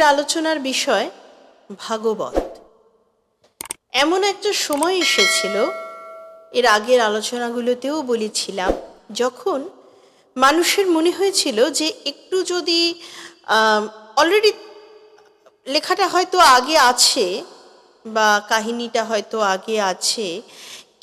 আজকের আলোচনার বিষয় ভাগবত। এমন একটা সময় এসেছিল, এর আগের আলোচনাগুলোতেও বলেছিলাম, যখন মানুষের মনে হয়েছিল যে একটু যদি অলরেডি লেখাটা হয়তো আগে আছে বা কাহিনীটা হয়তো আগে আছে,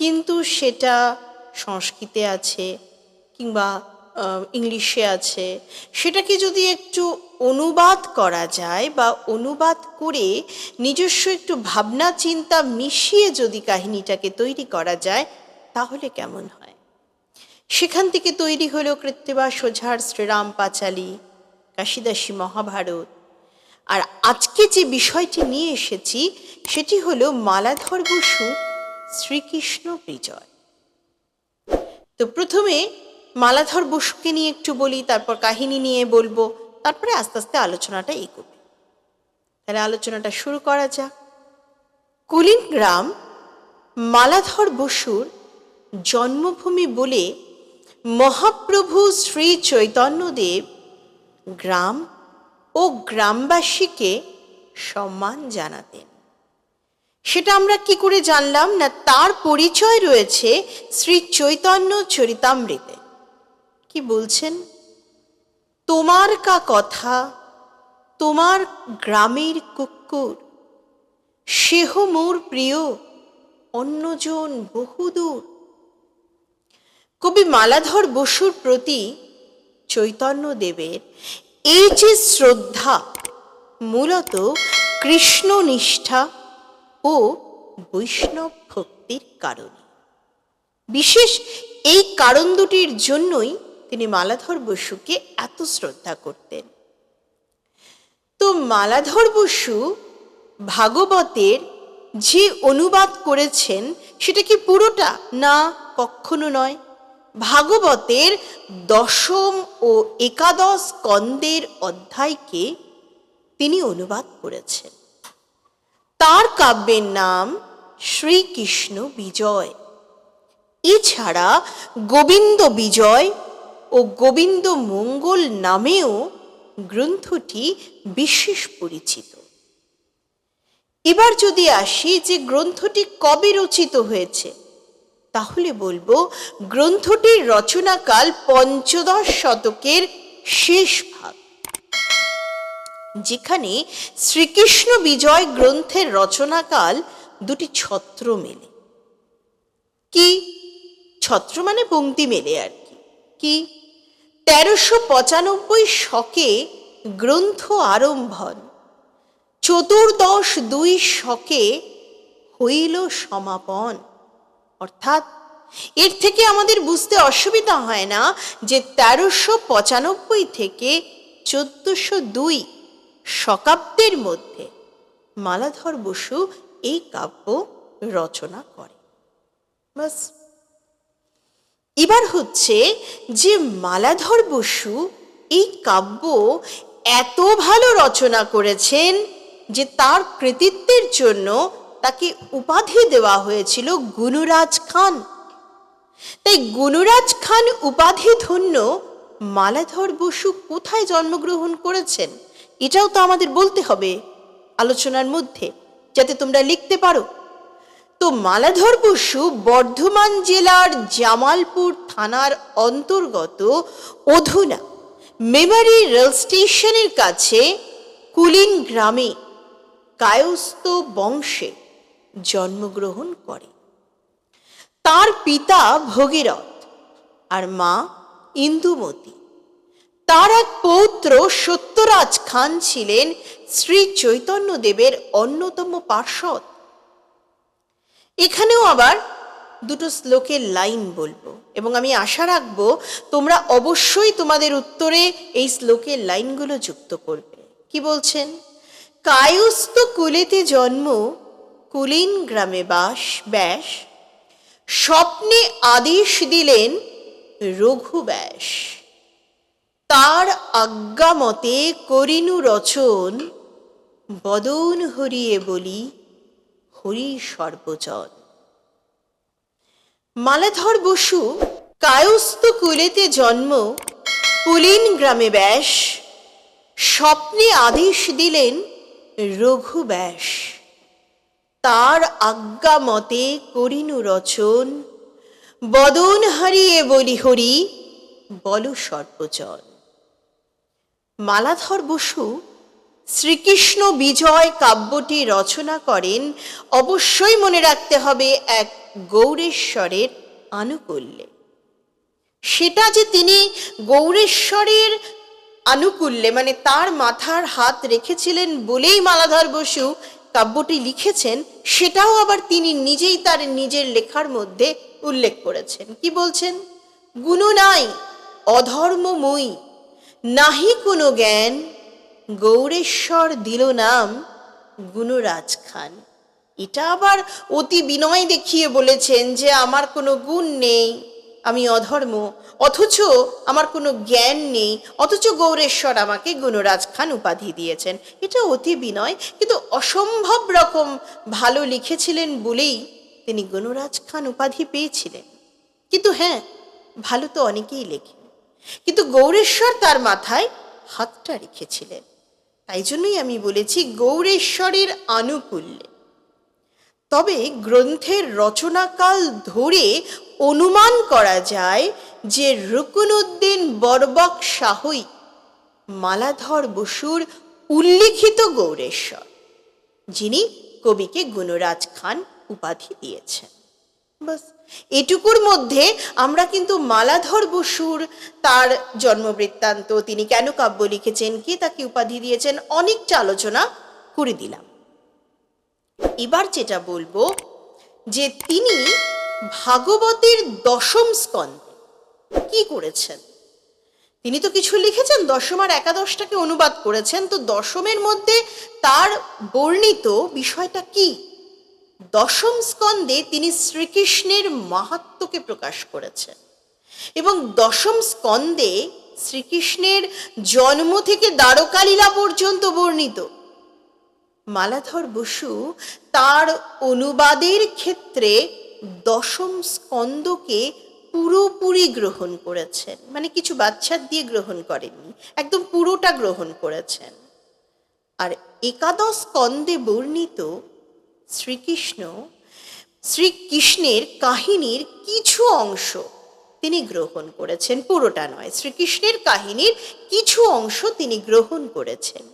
কিন্তু সেটা সংস্কৃতে আছে কিংবা ইংলিশে আছে, সেটাকে যদি একটু অনুবাদ করা যায় বা অনুবাদ করে নিজস্ব একটু ভাবনা চিন্তা মিশিয়ে যদি কাহিনীটাকে তৈরি করা যায়, তাহলে কেমন হয়? সেখান থেকে তৈরি হলো কৃত্তিবা সোঝার শ্রীরাম পাঁচালী, কাশিদাসী মহাভারত। আর আজকে যে বিষয়টি নিয়ে এসেছি, সেটি হলো মালাধর বসু শ্রীকৃষ্ণ বিজয়। তো প্রথমে মালাধর বসুকে নিয়ে একটু বলি, তারপর কাহিনী নিয়ে বলব। তারপরে আস্তে আস্তে আলোচনাটা এগোবে। তাহলে আলোচনাটা শুরু করা যাক। কুলিন গ্রাম, মালাধর বসুর জন্মভূমি বলে মহাপ্রভু শ্রী চৈতন্যদেব গ্রাম ও গ্রামবাসীকে সম্মান জানাতেন। সেটা আমরা কি করে জানলাম না তার পরিচয় রয়েছে শ্রী চৈতন্য চরিতামৃতে। কি বলছেন? তোমার কা কথা, তোমার গ্রামের কুকুর। সেহ মোর প্রিয়, অন্যজন বহুদূর কবি মালাধর বসুর প্রতি চৈতন্যদেবের এই যে শ্রদ্ধা মূলত কৃষ্ণ নিষ্ঠা ও বৈষ্ণব ভক্তির কারণে। বিশেষ এই কারণ দুটির জন্যই তিনি মালাধর বসুকে এত শ্রদ্ধা করতেন। তো মালাধর বসু ভাগবতের যে অনুবাদ করেছেন, সেটা কি পুরোটা না কখনো নয়? ভাগবতের দশম ও একাদশ স্কন্দের অধ্যায়কে তিনি অনুবাদ করেছেন। তার কাব্যের নাম শ্রীকৃষ্ণ বিজয়। এছাড়া গোবিন্দ বিজয় ও গোবিন্দ মঙ্গল নামেও গ্রন্থটি বিশেষ পরিচিত। এবার যদি আসি যে গ্রন্থটি কবে রচিত হয়েছে, তাহলে বলব গ্রন্থটির রচনাকাল পঞ্চদশ শতকের শেষ ভাগ, যেখানে শ্রীকৃষ্ণ বিজয় গ্রন্থের রচনাকাল দুটি ছত্র মেলে। কি? ছত্র মানে পংক্তি মেলে আর কি? তেরোশো পঁচানব্বই শকে গ্রন্থ আরম্ভন। চতুর্দশ দুই শকে হইল সমাপন। অর্থাৎ এর থেকে আমাদের বুঝতে অসুবিধা হয় না যে তেরোশো পঁচানব্বই থেকে চোদ্দশো দুই শকাব্দের মধ্যে মালাধর বসু এই কাব্য রচনা করে। বাস এবার হচ্ছে যে মালাধর বসু এই কাব্য এত ভালো রচনা করেছেন যে তার কৃতিত্বের জন্য তাকে উপাধি দেওয়া হয়েছিল গুণরাজ খান। তাই গুণরাজ খান উপাধি ধন্য মালাধর বসু কোথায় জন্মগ্রহণ করেছেন, এটাও তো আমাদের বলতে হবে আলোচনার মধ্যে, যাতে তোমরা লিখতে পারো। তো মালাধর বসু বর্ধমান জেলার জামালপুর থানার অন্তর্গত অধুনা মেমারি রেল স্টেশনের কাছে কুলিন গ্রামে কায়স্থ বংশে জন্মগ্রহণ করে। তার পিতা ভগীরথ আর মা ইন্দুমতী। তার এক পৌত্র সত্যরাজ খান ছিলেন শ্রী চৈতন্যদেবের অন্যতম পার্ষদ এখানেও আবার দুটো শ্লোকের লাইন বলব এবং আমি আশা রাখব তোমরা অবশ্যই তোমাদের উত্তরে এই শ্লোকের লাইনগুলো যুক্ত করবে। কি বলছেন? কায়ুস্ত কুলেতে জন্ম, কুলিন গ্রামে বাস, ব্যাস। স্বপ্নে আদেশ দিলেন রঘু ব্যাস। তার আজ্ঞামতে করিনু রচন, বদন হরিয়ে বলি হরি সর্বজন মালাধর বসু কায়স্থ কুলেতে জন্ম, পুলিন গ্রামে ব্যাস, স্বপ্নে আদেশ দিলেন রঘু ব্যাস। তার আজ্ঞা মতে করিনু রচন, বদন হারিয়ে বলি হরি, বল সর্বজন মালাধর বসু শ্রীকৃষ্ণ বিজয় কাব্যটি রচনা করেন, অবশ্যই মনে রাখতে হবে এক গৌরেশ্বরের আনুকূল্যে। সেটা যে তিনি গৌরেশ্বরের আনুকূল্যে মানে তার মাথার হাত রেখেছিলেন বলেই মালাধর বসু কাব্যটি লিখেছেন, সেটাও আবার তিনি নিজেই তার নিজের লেখার মধ্যে উল্লেখ করেছেন। কি বলছেন? গুণ নাই, অধর্মময়ী, নাহি কোনো জ্ঞান গৌরেশ্বর দিল নাম গুণরাজ খান। এটা আবার অতি বিনয় দেখিয়ে বলেছেন যে আমার কোনো গুণ নেই, আমি অধর্ম, অথচ আমার কোনো জ্ঞান নেই, অথচ গৌরেশ্বর আমাকে গুণরাজ খান উপাধি দিয়েছেন। এটা অতি বিনয়, কিন্তু অসম্ভব রকম ভালো লিখেছিলেন বলেই তিনি গুণরাজ খান উপাধি পেয়েছিলেন। কিন্তু হ্যাঁ ভালো তো অনেকেই লেখেন। কিন্তু গৌরেশ্বর তার মাথায় হাতটা রেখেছিলেন। তাই জন্যই আমি বলেছি গৌরেশ্বরের আনুকূল্যে। তবে গ্রন্থের রচনাকাল ধরে অনুমান করা যায় যে রুকুনুদ্দিন বরবক শাহই মালাধর বসুর উল্লিখিত গৌরেশ্বর যিনি কবিকে গুণরাজ খান উপাধি দিয়েছেন। বাস। এটুকুর মধ্যে আমরা কিন্তু মালাধর বসুর তার জন্মবৃত্তান্ত, তিনি কেন কাব্য লিখেছেন, কে তাকে উপাধি দিয়েছেন, অনেকটা আলোচনা করে দিলাম। এবার যেটা বলব যে তিনি ভাগবতের দশম স্কন্ধে কি করেছেন? তিনি তো কিছু লিখেছেন, দশম আর একাদশটাকে অনুবাদ করেছেন, তো দশমের মধ্যে তার বর্ণিত বিষয়টা কি? দশম স্কন্ধে তিনি শ্রীকৃষ্ণের মাহাত্ম্যকে প্রকাশ করেছেন। এবং দশম স্কন্দে শ্রীকৃষ্ণের জন্ম থেকে দ্বারকালীলা পর্যন্ত বর্ণিত। মালাধর বসু তার অনুবাদের ক্ষেত্রে দশম স্কন্দকে পুরোপুরি গ্রহণ করেছেন। মানে কিছু বাচ্চার দিয়ে গ্রহণ করেননি, একদম পুরোটা গ্রহণ করেছেন। আর একাদশ স্কন্দে বর্ণিত শ্রীকৃষ্ণ, শ্রীকৃষ্ণের কাহিনীর কিছু অংশ তিনি গ্রহণ করেছেন। পুরোটা নয়, শ্রীকৃষ্ণের কাহিনীর কিছু অংশ তিনি গ্রহণ করেছেন।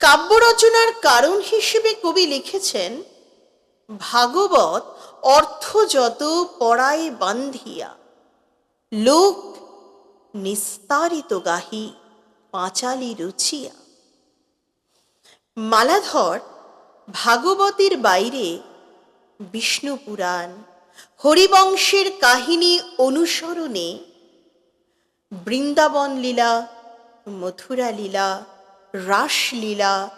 কাব্য রচনার কারণ হিসেবে কবি লিখেছেন, ভাগবত অর্থ যত পড়ায় বান্ধিয়া, লোক নিস্তারিত গাহি পাঁচালি রুচিয়া। মালাধর ভাগবতের বাইরে বিষ্ণু পুরাণ, হরিবংশের কাহিনী অনুসরণে বৃন্দাবন লীলা মথুরা লীলা রাসলীলা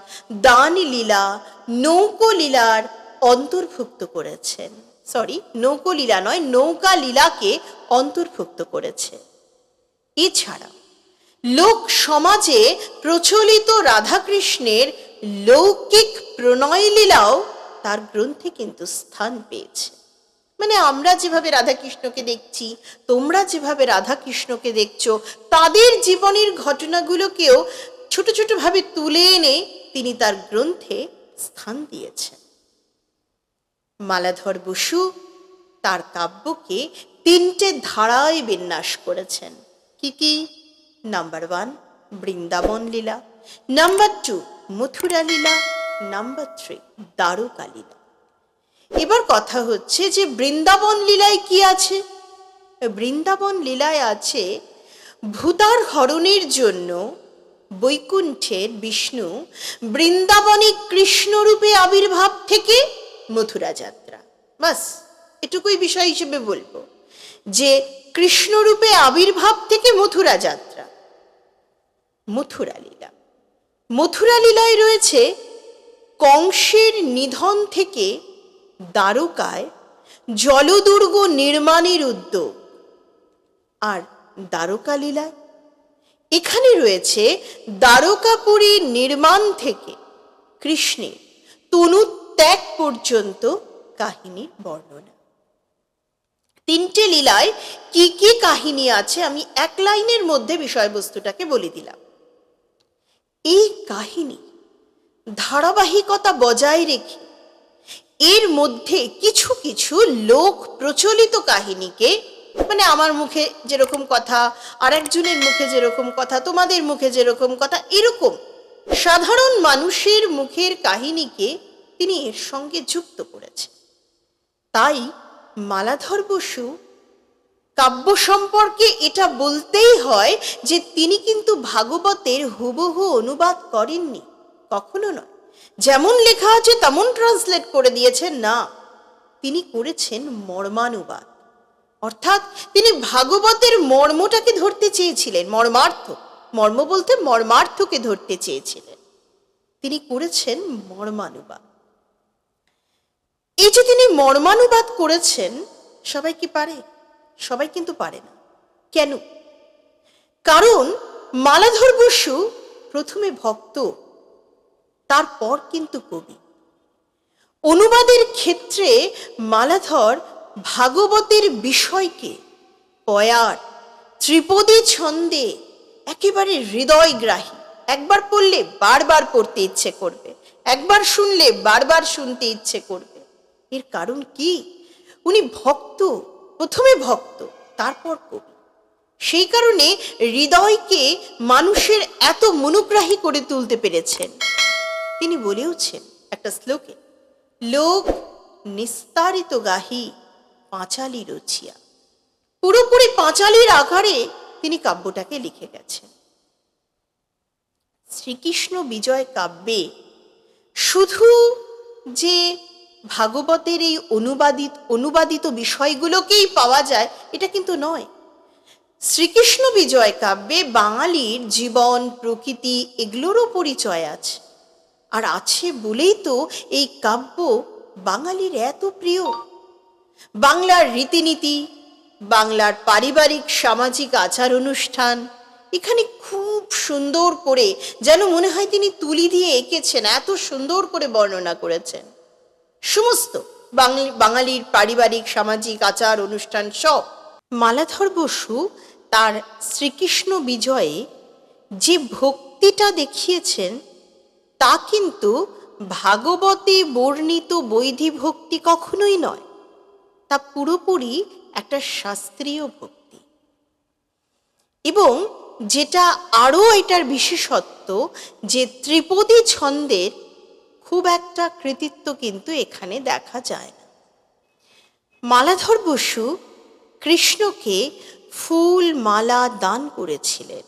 দান লীলা নৌকো লীলার অন্তর্ভুক্ত করেছেন। সরি নৌকো লীলা নয় নৌকা লীলাকে অন্তর্ভুক্ত করেছে। এছাড়া লোক সমাজে প্রচলিত রাধাকৃষ্ণের লৌকিক প্রণয় লীলাও তার গ্রন্থে কিন্তু স্থান পেয়েছে। মানে আমরা যেভাবে রাধাকৃষ্ণকে দেখছি, তোমরা যেভাবে রাধাকৃষ্ণকে দেখছ, তাদের জীবনের ঘটনাগুলোকেও ছোট ছোট ভাবে তুলে এনে তিনি তার গ্রন্থে স্থান দিয়েছেন। মালাধর বসু তার কাব্যকে তিনটে ধারায় বিন্যাস করেছেন। কি কি? নাম্বার ওয়ান বৃন্দাবন লীলা নাম্বার টু মথুরা লীলা নাম্বার থ্রি দ্বারকা লীলা এবার কথা হচ্ছে যে বৃন্দাবন লীলায় কি আছে? বৃন্দাবন লীলায় আছে ভূতার হরণের জন্য বৈকুণ্ঠের বিষ্ণু বৃন্দাবনে কৃষ্ণরূপে আবির্ভাব থেকে মথুরা যাত্রা। বাস, এটুকুই বিষয় হিসেবে বলব যে কৃষ্ণরূপে আবির্ভাব থেকে মথুরা যাত্রা। মথুরা লীলা। মথুরা লীলায় রয়েছে কংসের নিধন থেকে দ্বারকায় জলদুর্গ নির্মাণের উদ্যোগ। আর দ্বারকা লীলায় এখানে রয়েছে দ্বারকাপুরী নির্মাণ থেকে কৃষ্ণের তনু ত্যাগ পর্যন্ত কাহিনীর বর্ণনা। তিনটে লীলায় কি কি কাহিনী আছে আমি এক লাইনের মধ্যে বিষয়বস্তুটাকে বলে দিলাম। এই কাহিনী ধারাবাহিকতা বজায় রেখে এর মধ্যে কিছু কিছু লোক প্রচলিত কাহিনীকে মানে আমার মুখে যেরকম কথা আর একজনের মুখে যেরকম কথা, তোমাদের মুখে যেরকম কথা, এরকম সাধারণ মানুষের মুখের কাহিনীকে তিনি এর সঙ্গে যুক্ত করেছেন। তাই মালাধর বসু কাব্য সম্পর্কে এটা বলতেই হয় যে তিনি কিন্তু ভাগবতের হুবহু অনুবাদ করেননি, কখনো নয়। যেমন লেখা আছে তেমন ট্রান্সলেট করে দিয়েছেন, না, তিনি করেছেন মর্মানুবাদ। অর্থাৎ তিনি ভাগবতের মর্মটাকে ধরতে চেয়েছিলেন, মর্মার্থ, মর্ম বলতে মর্মার্থকে ধরতে চেয়েছিলেন। তিনি করেছেন মর্মানুবাদ। এই যে তিনি মর্মানুবাদ করেছেন, সবাই কি পারে? সবাই কিন্তু পারে না। কেন? কারণ মালাধর বসু প্রথমে ভক্ত, তারপর কিন্তু কবি। অনুবাদের ক্ষেত্রে মালাধর ভাগবতের বিষয়কে, পয়ার, ত্রিপদী ছন্দে একেবারে হৃদয়গ্রাহী। একবার পড়লে বারবার পড়তে ইচ্ছে করবে, একবার শুনলে বারবার শুনতে ইচ্ছে করবে। এর কারণ কি? উনি ভক্ত প্রথমে ভক্ত, তারপর কবি। সেই কারণে হৃদয়কে মানুষের এত মনোগ্রাহী করে তুলতে পেরেছেন। তিনি বলেওছেন একটা শ্লোকে, লোক নিস্তারিত গাহি পাঁচালি রচিয়া। পুরোপুরি পাঁচালির আকারে তিনি কাব্যটাকে লিখে গেছেন। শ্রীকৃষ্ণ বিজয় কাব্যে শুধু যে ভাগবতের এই অনুবাদিত অনুবাদিত বিষয়গুলোকেই পাওয়া যায়, এটা কিন্তু নয়। শ্রীকৃষ্ণ বিজয় কাব্যে বাঙালির জীবন, প্রকৃতি এগুলোরও পরিচয় আছে। আর আছে বলেই তো এই কাব্য বাঙালির এত প্রিয়। বাংলার রীতিনীতি, বাংলার পারিবারিক, সামাজিক আচার অনুষ্ঠান, এখানে খুব সুন্দর করে, যেন মনে হয় তিনি তুলি দিয়ে এঁকেছেন, এত সুন্দর করে বর্ণনা করেছেন। সমস্ত বাঙালি, বাঙালির পারিবারিক, সামাজিক আচার, অনুষ্ঠান সব। মালাধর বসু তার শ্রীকৃষ্ণ বিজয়ে যে ভক্তিটা দেখিয়েছেন, তা কিন্তু ভাগবতে বর্ণিত বৈধি ভক্তি কখনোই নয়। তা পুরোপুরি একটা শাস্ত্রীয় ভক্তি। এবং যেটা আরও এটার বিশেষত্ব যে ত্রিপদী ছন্দের খুব একটা কৃতিত্ব কিন্তু এখানে দেখা যায় না। মালাধর বসু কৃষ্ণকে ফুল, মালা দান করেছিলেন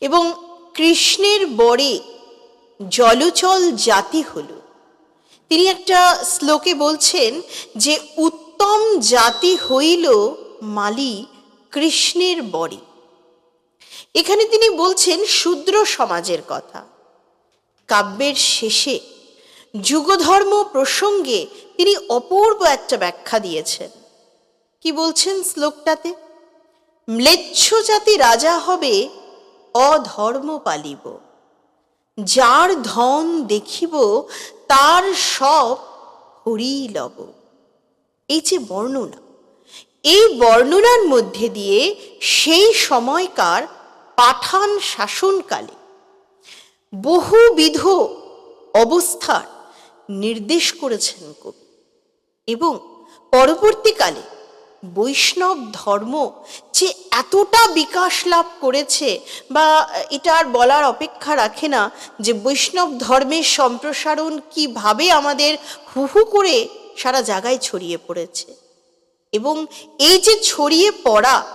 এবং কৃষ্ণের বরে জলচল জাতি হল। তিনি একটা শ্লোকে বলছেন যে, উত্তম জাতি হইল মালি কৃষ্ণের বরে। এখানে তিনি বলছেন, শূদ্র সমাজের কথা। কাব্যের শেষে যুগধর্ম প্রসঙ্গে তিনি অপূর্ব একটা ব্যাখ্যা দিয়েছেন। কি বলছেন শ্লোকটাতে? ম্লেচ্ছ জাতি রাজা হবে, অধর্ম পালিব। যার ধন দেখিব, তার সব হরি লব। এই যে বর্ণনা, এই বর্ণনার মধ্যে দিয়ে সেই সময়কার পাঠান শাসনকালে বহুবিধ অবস্থার নির্দেশ করেছেন কবি। এবং পরবর্তীকালে বৈষ্ণব ধর্ম যে এতটা বিকাশ লাভ করেছে বা এটা আর বলার অপেক্ষা রাখে না যে বৈষ্ণব ধর্মের সম্প্রসারণ কীভাবে আমাদের হুহু করে সারা জায়গায় ছড়িয়ে পড়েছে। এবং এই যে ছড়িয়ে পড়া,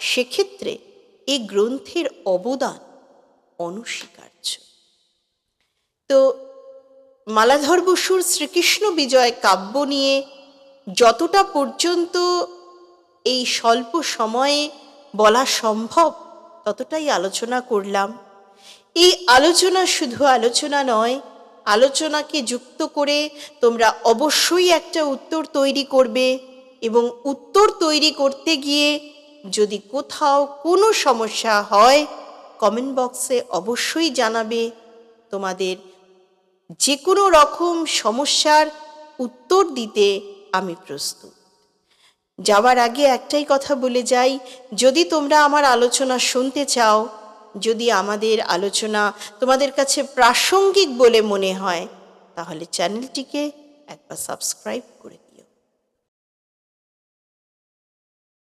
সেক্ষেত্রে এই গ্রন্থের অবদান অনস্বীকার্য। তো মালাধর বসুর শ্রীকৃষ্ণ বিজয় কাব্য নিয়ে যতটা পর্যন্ত এই স্বল্প সময়ে বলা সম্ভব, ততটাই আলোচনা করলাম। এই আলোচনা শুধু আলোচনা নয়, আলোচনাকে যুক্ত করে তোমরা অবশ্যই একটা উত্তর তৈরি করবে এবং উত্তর তৈরি করতে গিয়ে যদি কোথাও কোনো সমস্যা হয় কমেন্ট বক্সে অবশ্যই জানাবে তোমাদের যে কোনো রকম সমস্যার উত্তর দিতে আমি প্রস্তুত যাওয়ার আগে একটাই কথা বলে যাই, যদি তোমরা আমার আলোচনা শুনতে চাও, যদি আমাদের আলোচনা তোমাদের কাছে প্রাসঙ্গিক বলে মনে হয়, তাহলে চ্যানেলটিকে একবার সাবস্ক্রাইব করে।